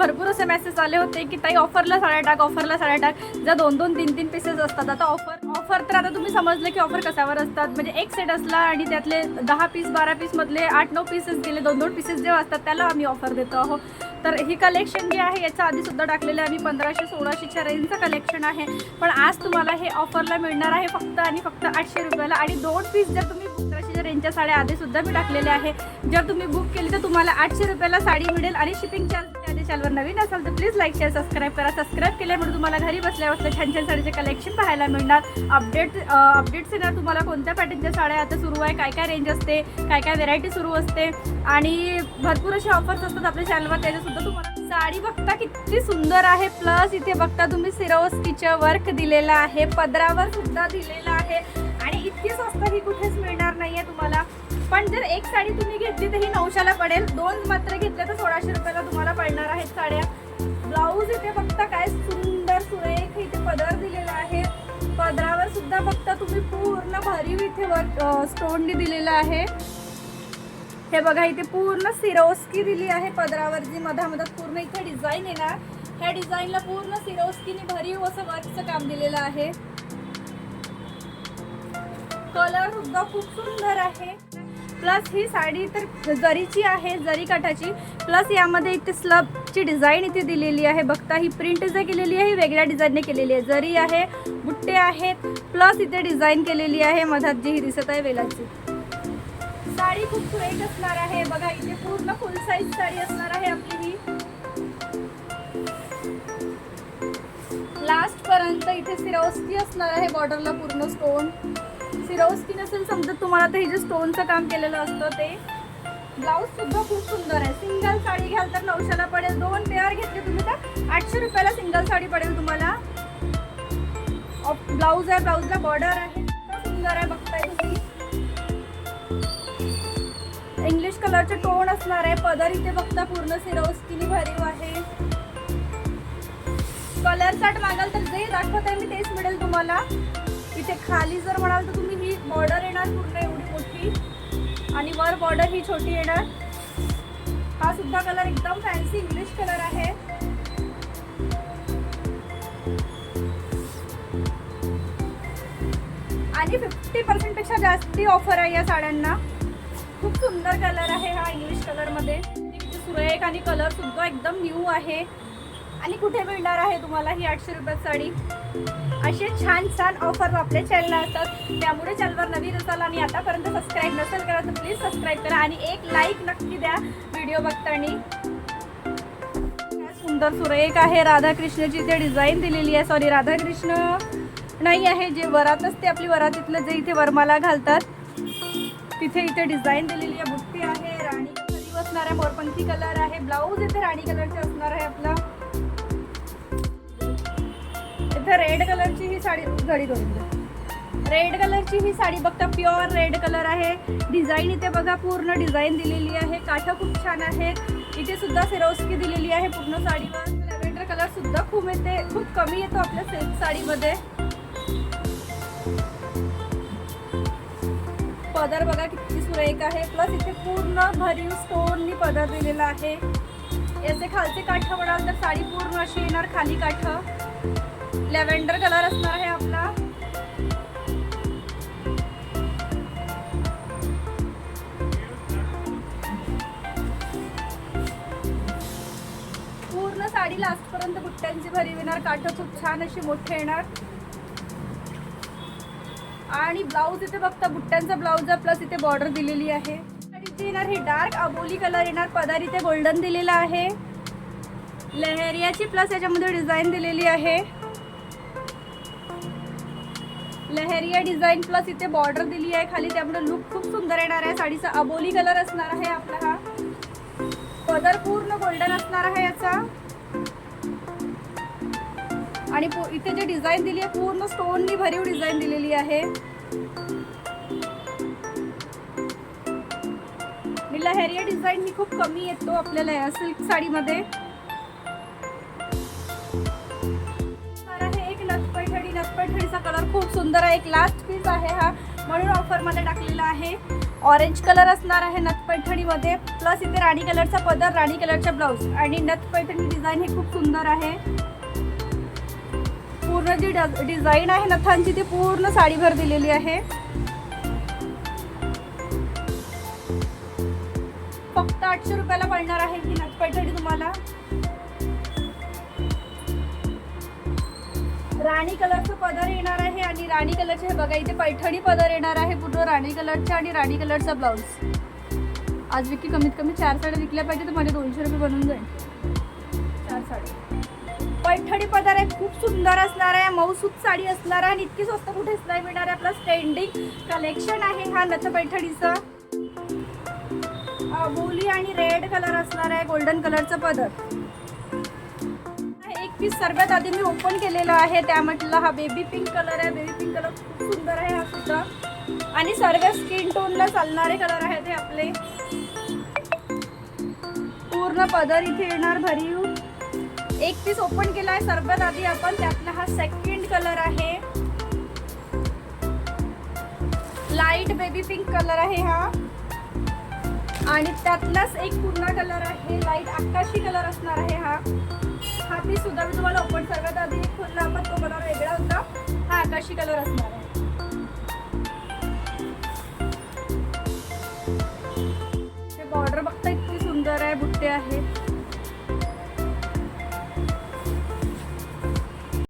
भरपूर असे मेसेज आले होते की ताई ऑफरला साड्या टाक ऑफरला साड्या टाक. ज्या दोन दोन तीन तीन पीसेस असतात आता ऑफर ऑफर तर आता तुम्ही समजले की ऑफर कशावर असतात. म्हणजे एक सेट असला आणि त्यातले दहा पीस बारा पीसमधले आठ नऊ पीसेस गेले दोन दोन पीसेस जेव्हा असतात त्याला आम्ही ऑफर देतो आहोत. तर ही कलेक्शन जे आहे याच्या आधी सुद्धा टाकलेलं आम्ही पंधराशे सोळाशेच्या रेंजचं कलेक्शन आहे. पण आज तुम्हाला हे ऑफरला मिळणार आहे फक्त आणि फक्त आठशे रुपयाला. आणि दोन पीस जर तुम्ही पंधराशेच्या रेंजच्या साड्या आधी सुद्धा मी टाकलेल्या आहे जर तुम्ही बुक केली तर तुम्हाला आठशे रुपयाला साडी मिळेल आणि शिपिंग चार्ज त्या चॅनलवर नवीन असाल तर प्लीज लाईक शेअर सबस्क्राईब करा. सबस्क्राईब केल्यामुळे तुम्हाला घरी बसल्या बसल्या छान छान साडीचे कलेक्शन पाहायला मिळणार. अपडेट अपडेट्स येणार तुम्हाला कोणत्या पॅटर्नच्या साड्या आता सुरू आहे काय काय रेंज असते काय काय व्हेरायटी सुरू असते. आणि भरपूर असे ऑफर्स असतात आपल्या चॅनलवर त्याच्यासुद्धा तुम्हाला साडी बघता किती सुंदर आहे. प्लस इथे बघता तुम्ही सिरोस्कीचं वर्क दिलेलं आहे पदरावर सुद्धा दिलेलं आहे. आणि इतकी स्वस्त ही कुठेच पण जर एक साडी तुम्ही घेतली तर ही नऊशेला पडेल. दोन मात्र घेतल्या तर सोळाशे रुपयाला तुम्हाला पडणार आहेत साड्या. ब्लाऊज इथे बघता काय सुंदर सुरेख इथे पदर दिलेला आहे. पदरावर सुद्धा बघता तुम्ही पूर्ण भरीव इथे वर स्टोननी दिलेलं आहे. हे बघा इथे पूर्ण सिरोस्की दिली आहे पदरावर जी मधामधात पूर्ण इथे डिझाईन येणार. ह्या डिझाईनला पूर्ण सिरोस्कीने भरीव असं वर्कचं काम दिलेलं आहे. कलर सुद्धा खूप सुंदर आहे. प्लस ही साडी तर जरीची आहे जरी काठाची प्लस यामध्ये इथे स्लबची डिझाईन इथे दिलेली आहे. बघता ही प्रिंट जे केलेली आहे ही वेगळ्या डिझाईनने केलेली आहे. जरी आहे बुट्टे आहेत प्लस इथे डिझाईन केलेली आहे. मधात जी ही दिसत आहे वेलाची. साडी खूप सुरेख असणार आहे. बघा इथे पूर्ण फुल साईज साडी असणार आहे आपली ही. लास्ट पर्यंत इथे सिरोस्की असणार आहे. बॉर्डरला पूर्ण स्टोन सिरोस्की नसेल समजत तुम्हाला तर हे जे स्टोनचं काम केलेलं असतं ते. ब्लाऊज सुद्धा खूप सुंदर आहे. सिंगल साडी घ्याल तर नऊशेला पडेल. दोन पेअर घेतले तुम्ही तर आठशे रुपयाला सिंगल साडी पडेल तुम्हाला. ब्लाऊज आहे ब्लाऊजला बॉर्डर आहे. सुंदर आहे बघताय तुम्ही. इंग्लिश कलरचे टोन असणार आहे. पदर इथे बघता पूर्ण सिरोस्कीनी भरीव आहे. कलर चाट मागाल तर जे दाखवत आहे मी तेच मिळेल तुम्हाला. इथे खाली जर म्हणाल तर तुम्ही बॉर्डर येणार पूर्ण एवढी मोठी. आणि वर बॉर्डर ही छोटी येणार. हा सुद्धा कलर एकदम फॅन्सी इंग्लिश कलर आहे. आणि फिफ्टी पर्सेंटपेक्षा जास्ती ऑफर आहे या साड्यांना. खूप सुंदर कलर आहे हा इंग्लिश कलरमध्ये सुरेख आणि कलर सुद्धा एकदम न्यू आहे. आणि कुठे मिळणार आहे तुम्हाला ही आठशे रुपयात साडी? असे छान छान ऑफर आपल्या चॅनलला असतात. त्यामुळे चॅनलवर नवीन असाल आणि आतापर्यंत सबस्क्राईब नसेल करा तर प्लीज सबस्क्राईब करा आणि एक लाईक नक्की द्या व्हिडिओ बघताना. काय सुंदर सुरेख आहे. राधाकृष्णची ते डिझाईन दिलेली आहे. सॉरी राधाकृष्ण नाही आहे. जे वरात असते आपली वरातीतलं जे इथे वरमाला घालतात तिथे इथे डिझाईन दिलेली आहे. बुट्टी आहे राणी कलर असणार आहे. मोरपंखी कलर आहे. ब्लाऊज इथे राणी कलरचे असणार आहे आपला. इथं रेड कलरची ही साडी घडी करून रेड कलरची ही साडी बघता प्युअर रेड कलर आहे. डिझाईन इथे बघा पूर्ण डिझाईन दिलेली आहे. काठं खूप छान आहेत. इथे सुद्धा सिरोस्की दिलेली आहे पूर्ण साडीवर. लॅव्हेंडर कलर सुद्धा खूप येते. खूप कमी येतो आपल्या सिल्क साडीमध्ये. पदर बघा किती सुरेख आहे. प्लस इथे पूर्ण भरीव स्टोननी पदर दिलेला आहे. याचे खालचे काठ म्हणाल तर साडी पूर्ण अशी येणार खाली काठ. लॅव्हेंडर कलर असणार आहे आपला. पूर्ण साडी लास्ट पर्यंत बुट्ट्यांची भरी येणार काठ खूप छान अशी मोठे येणार. आणि ब्लाऊज इथे बघता बुट्ट्यांचा ब्लाऊज आहे प्लस इथे बॉर्डर दिलेली आहे. इथे येणार हे डार्क अबोली कलर येणार पदार इथे गोल्डन दिलेला आहे. लहेरियाची प्लस याच्यामध्ये डिझाईन दिलेली आहे. लहेरिया डिझाईन प्लस इथे बॉर्डर दिली आहे. खाली त्यामुळे लुक खूप सुंदर येणार आहे. साडीचा अबोली कलर असणार आहे आपला हा. पदर पूर्ण गोल्डन असणार आहे याचा. आणि इथे जे डिझाईन दिली आहे पूर्ण स्टोननी भरीव डिझाईन दिलेली आहे. आणि लहेरिया डिझाईन ही खूप कमी येतो आपल्याला या सिल्क साडीमध्ये. खूप सुंदर आहे एक लास्ट पीस आहे हा. म्हणून ऑफरमध्ये टाकलेला आहे. ऑरेंज कलर असणार आहे नथ पैठणीमध्ये प्लस इथे राणी कलरचा पदर राणी कलरचा ब्लाऊज आणि नथ पैठणी डिझाईन हे खूप सुंदर आहे. पूर्ण जी डिझाईन आहे नथांची ती पूर्ण साडीभर दिलेली आहे. फक्त आठशे रुपयाला पडणार आहे ही नथ पैठणी तुम्हाला. राणी कलरचं पदर येणार आहे आणि राणी कलरचे हे बघा इथे पैठणी पदर येणार आहे पूर्ण राणी कलरचा आणि राणी कलरचा ब्लाऊज आज विकी कमीत कमी चार साड्या विकल्या पाहिजे तर माझे दोनशे रुपये बनून जाईल चार साड्या. पैठणी पदर आहे खूप सुंदर असणार आहे मऊसूत साडी असणार आहे आणि इतकी स्वस्त कुठेच नाही मिळणार आहे? आपला स्टँडिंग कलेक्शन आहे हा नथ पैठणीचा. बोली आणि रेड कलर असणार आहे गोल्डन कलरचं पदर. एक पीस सर्वात आधी मी ओपन केलेला आहे. त्या म्हटलं हा बेबी पिंक कलर आहे. बेबी पिंक कलर खूप सुंदर आहे हा सुद्धा. आणि सर्व स्किन टोनला चालणारे कलर आहेत हे आपले. पूर्ण पदर इथे येणार भरीव. एक पीस ओपन केला आहे. सर्वात आधी आपण त्यातला हा सेकंड कलर आहे. लाइट बेबी पिंक कलर आहे हा. आणि त्यातलाच एक पूर्ण कलर आहे. लाइट आकाशी कलर असणार आहे हा. हा पीस सुद्धा मी तुम्हाला ओपन सर्वात आधी एक खोलला आपण तो कलर वेगळा होता. हा आकाशी कलर असणार आहे. बॉर्डर बघता इतकी सुंदर आहे बुट्टे आहे